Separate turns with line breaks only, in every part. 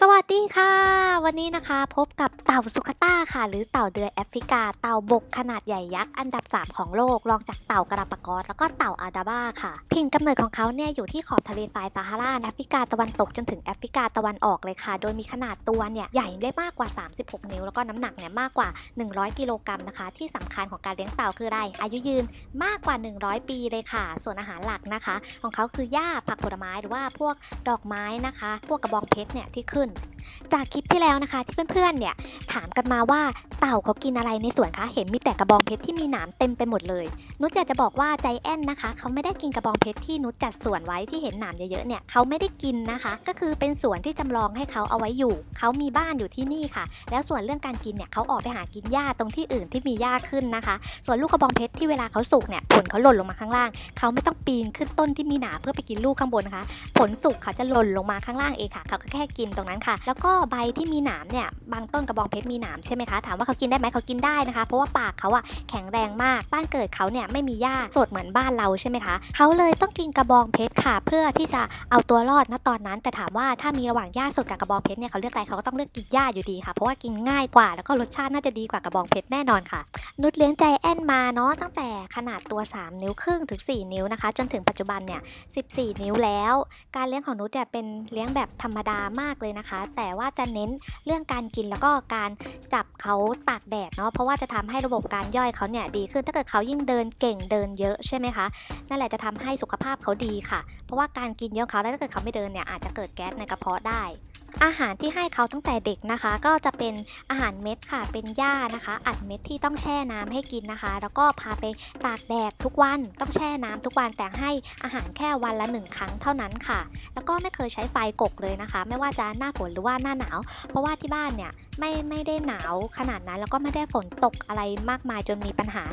สวัสดีค่ะ วันนี้นะคะพบกับเต่าสุขต้าค่ะ หรือเต่าเดือยแอฟริกา เต่าบกขนาดใหญ่ยักษ์อันดับ 3 ของโลกรองจากเต่ากระปากอสแล้วก็เต่าอาดาบ้าค่ะถิ่นกำเนิดของเขาเนี่ยอยู่ที่ขอบทะเลทรายซาฮาราแอฟริกาตะวันตกจนถึงแอฟริกาตะวันออกเลยค่ะ โดยมีขนาดตัวเนี่ยใหญ่ได้มากกว่า 36 นิ้ว แล้วก็น้ำหนักเนี่ยมากกว่า 100 กิโลกรัมนะคะ ที่สำคัญของการเลี้ยงเต่าคืออะไรอายุยืนมากกว่า 100 ปีเลยค่ะ ส่วนอาหารหลักนะคะ ของเขาคือหญ้าผักผลไม้หรือว่าพวกดอกไม้นะคะ พวกกระบองเพชรเนี่ยที่ขึ้นขึ้น จากคลิปที่แล้วนะคะ ที่เพื่อนๆเนี่ยถามกันมาว่าเต่าเขากินอะไรในสวนคะเห็นมีแต่กระบองเพชรที่มีหนามเต็มไปหมดเลย นุชอยากจะบอกว่าใจแอนนะคะเขาไม่ได้กินกระบองเพชรที่นุชจัดสวนไว้ที่เห็นหนามเยอะๆเนี่ยเขาไม่ได้กินนะคะ ก็คือเป็นสวนที่จำลองให้เขาเอาไว้อยู่เขามีบ้านอยู่ที่นี่ค่ะ แล้วส่วนเรื่องการกินเนี่ยเขาออกไปหากินหญ้าตรงที่อื่นที่มีหญ้าขึ้นนะคะ ส่วนลูกกระบองเพชรที่เวลาเขาสุกเนี่ยผลเขาหล่นลงมาข้างล่างเขาไม่ต้องปีนขึ้นต้นที่มีหนามเพื่อไปกินลูกข้างบนนะคะ ผลสุกเขาจะหล่นลงมาข้างล่างเองค่ะเขาก็แค่กินตรงนั้นค่ะแล้วก็ใบที่มีหนามเนี่ยบางต้นกระบองเพชรมีหนามใช่ไหมคะถามว่าเขากินได้ไหมเขากินได้นะคะ เพราะว่าปากเขาอะแข็งแรงมากบ้านเกิดเขาเนี่ยไม่มีหญ้าสดเหมือนบ้านเราใช่ไหมคะเขาเลยต้องกินกระบองเพชรค่ะ เพื่อที่จะเอาตัวรอดณตอนนั้น แต่ถามว่าถ้ามีระหว่างหญ้าสดกับกระบองเพชรเนี่ยเขาเลือกอะไรเขาก็ต้องเลือกกินหญ้าอยู่ดีค่ะ เพราะว่ากินง่ายกว่าแล้วก็รสชาติน่าจะดีกว่ากระบองเพชรแน่นอนค่ะ นุชเลี้ยงใจแอนมาเนาะตั้งแต่ขนาดตัว 3 นิ้วครึ่งถึง 4 นิ้วนะคะ จนถึงปัจจุบันเนี่ย14 นิ้วแล้ว การเลี้ยงของนุชเนี่ยเป็นเลี้ยงแบบธรรมดามากเลยนะคะ แต่แต่ว่าจะเน้นเรื่องการกินแล้วก็การจับเขาตากแดดเนาะเพราะว่าจะทำให้ระบบการย่อยเขาเนี่ยดีขึ้นถ้าเกิดเขายิ่งเดินเก่งเดินเยอะใช่ไหมคะนั่นแหละจะทำให้สุขภาพเขาดีค่ะ เพราะว่าการกินเยอะเขาแล้วถ้าเกิดเขาไม่เดินเนี่ยอาจจะเกิดแก๊สในกระเพาะได้ อาหารที่ให้เขาตั้งแต่เด็กนะคะ ก็จะเป็นอาหารเม็ดค่ะ เป็นหญ้านะคะ อัดเม็ดที่ต้องแช่น้ำให้กินนะคะ แล้วก็พาไปตากแดดทุกวันต้องแช่น้ำทุกวันแต่ให้อาหารแค่วันละหนึ่งครั้งเท่านั้นค่ะ แล้วก็ไม่เคยใช้ไฟกกเลยนะคะ ไม่ว่าจะหน้าฝนหรือว่าหน้าหนาว เพราะว่าที่บ้านเนี่ยไม่ไม่ได้หนาวขนาดนั้น แล้วก็ไม่ได้ฝนตกอะไรมากมายจนมีปัญหา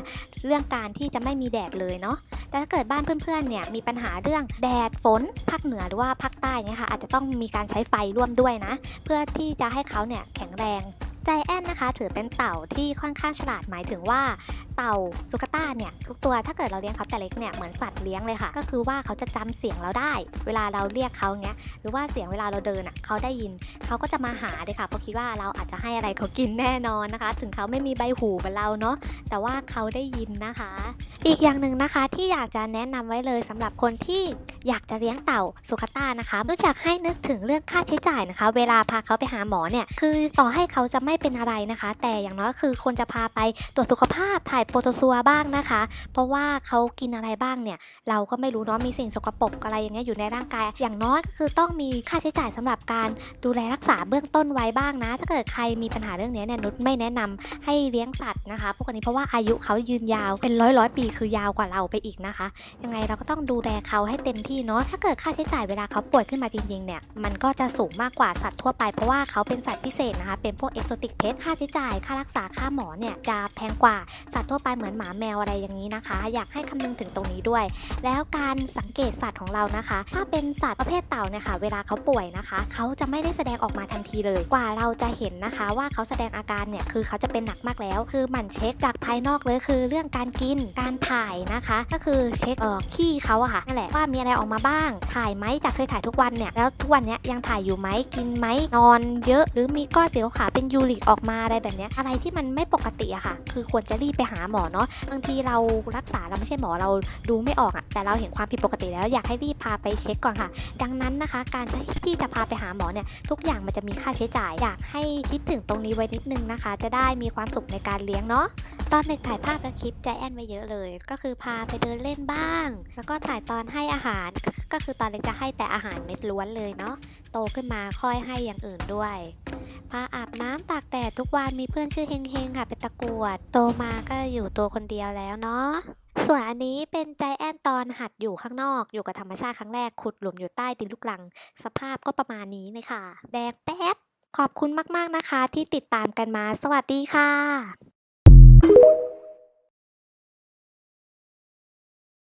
เรื่องการที่จะไม่มีแดดเลยเนาะ แต่ถ้าเกิดบ้านเพื่อนๆเนี่ยมีปัญหาเรื่องแดดฝนภาคเหนือหรือว่าภาคใต้เนี่ยค่ะอาจจะต้องมีการใช้ไฟร่วมด้วยนะ เพื่อที่จะให้เขาเนี่ยแข็งแรงใจแอนนะคะถือเป็นเต่าที่ค่อนข้างฉลาดหมายถึงว่าเต่าสุกต้าเนี่ยทุกตัวถ้าเกิดเราเลี้ยงเขาแต่เล็กเนี่ยเหมือนสัตว์เลี้ยงเลยค่ะ ก็คือว่าเขาจะจำเสียงเราได้ เวลาเราเรียกเขาเงี้ยหรือว่าเสียงเวลาเราเดินอะเขาได้ยินเขาก็จะมาหาเลยค่ะเพราะคิดว่าเราอาจจะให้อะไรเขากินแน่นอนนะคะ ถึงเขาไม่มีใบหูเหมือนเราเนาะแต่ว่าเขาได้ยินนะคะ อีกอย่างหนึ่งนะคะที่อยากจะแนะนำไว้เลยสำหรับคนที่อยากจะเลี้ยงเต่าสุขต้านะคะรู้จักให้นึกถึงเรื่องค่าใช้จ่ายนะคะ เวลาพาเขาไปหาหมอเนี่ยคือต่อให้เขาจะไม่เป็นอะไรนะคะ แต่อย่างน้อยคือควรจะพาไปตรวจสุขภาพถ่ายโปรโตซัวบ้างนะคะ เพราะว่าเขากินอะไรบ้างเนี่ย เราก็ไม่รู้เนาะมีสิ่งสกปรกอะไรอย่างเงี้ยอยู่ในร่างกาย อย่างน้อยก็คือต้องมีค่าใช้จ่ายสำหรับการดูแลรักษาเบื้องต้นไว้บ้างนะ ถ้าเกิดใครมีปัญหาเรื่องเนี้ยเนี่ยนุชไม่แนะนำให้เลี้ยงสัตว์นะคะพวกนี้เพราะว่าอายุเขายืนยาวเป็นร้อยร้อยปีคือยาวกว่าเราไปอีกนะคะ ยังไงเราก็ต้องดูแลเขาให้เต็มที่เนาะถ้าเกิดค่าใช้จ่ายเวลาเขาป่วยขึ้นมาจริงๆเนี่ยมันก็จะสูงมากกว่าสัตว์ทั่วไปเพราะว่าเขาเป็นสัตว์พิเศษนะคะเป็นพวกเอกโซติกเพสค่าใช้จ่ายค่ารักษาค่าหมอเนี่ยจะแพงกว่าสัตว์ทั่วไปเหมือนหมาแมวอะไรอย่างนี้นะคะ อยากให้คำนึงถึงตรงนี้ด้วย แล้วการสังเกตสัตว์ของเรานะคะ ถ้าเป็นสัตว์ประเภทเต่าเนี่ยค่ะเวลาเขาป่วยนะคะ เขาจะไม่ได้แสดงออกมาทันทีเลย กว่าเราจะเห็นนะคะ ว่าเขาแสดงอาการเนี่ยคือเขาจะเป็นหนักมากแล้ว คือหมั่นเช็คจากภายนอกเลยคือ เรื่องการกินการถ่ายนะคะ ก็คือเช็คเอ่อขี้เขาอะค่ะนั่นแหละว่ามีอะไรออกมาบ้าง ถ่ายไหมจากเคยถ่ายทุกวันเนี่ยแล้วทุกวันเนี้ยยังถ่ายอยู่ไหมกินไหมนอนเยอะ หรือมีก้อนสีขาวเป็นยูริกออกมาอะไรแบบเนี้ยอะไรที่มันไม่ปกติอะค่ะ คือควรจะรีบไปหาหมอเนาะบางทีเรารักษาเราไม่ใช่หมอเราดูไม่ออกอะแต่เราเห็นความผิดปกติแล้วอยากให้รีบพาไปเช็คก่อนค่ะ ดังนั้นนะคะ การที่จะพาไปหาหมอเนี่ยทุกอย่างมันจะมีค่าใช้จ่ายอยากให้คิดถึงตรงนี้ไว้นิดนึงนะคะ จะได้มีความสุขในการเลี้ยงเนาะตอนเด็กถ่ายภาพและคลิปใจแอนไว้เยอะเลย ก็คือพาไปเดินเล่นบ้าง แล้วก็ถ่ายตอนให้อาหาร ก็คือตอนเล็กจะให้แต่อาหารเม็ดล้วนเลยเนาะโตขึ้นมาค่อยให้อย่างอื่นด้วย พาอาบน้ำตากแดดทุกวันมีเพื่อนชื่อเฮงเฮงค่ะเป็นตะกรวด โตมาก็อยู่ตัวคนเดียวแล้วเนาะส่วนอันนี้เป็นใจแอนตอนหัดอยู่ข้างนอก อยู่กับธรรมชาติครั้งแรกขุดหลุมอยู่ใต้ดินลูกลัง สภาพก็ประมาณนี้เลยค่ะ แดงแป๊ดขอบคุณมากๆนะคะที่ติดตามกันมา สวัสดีค่ะ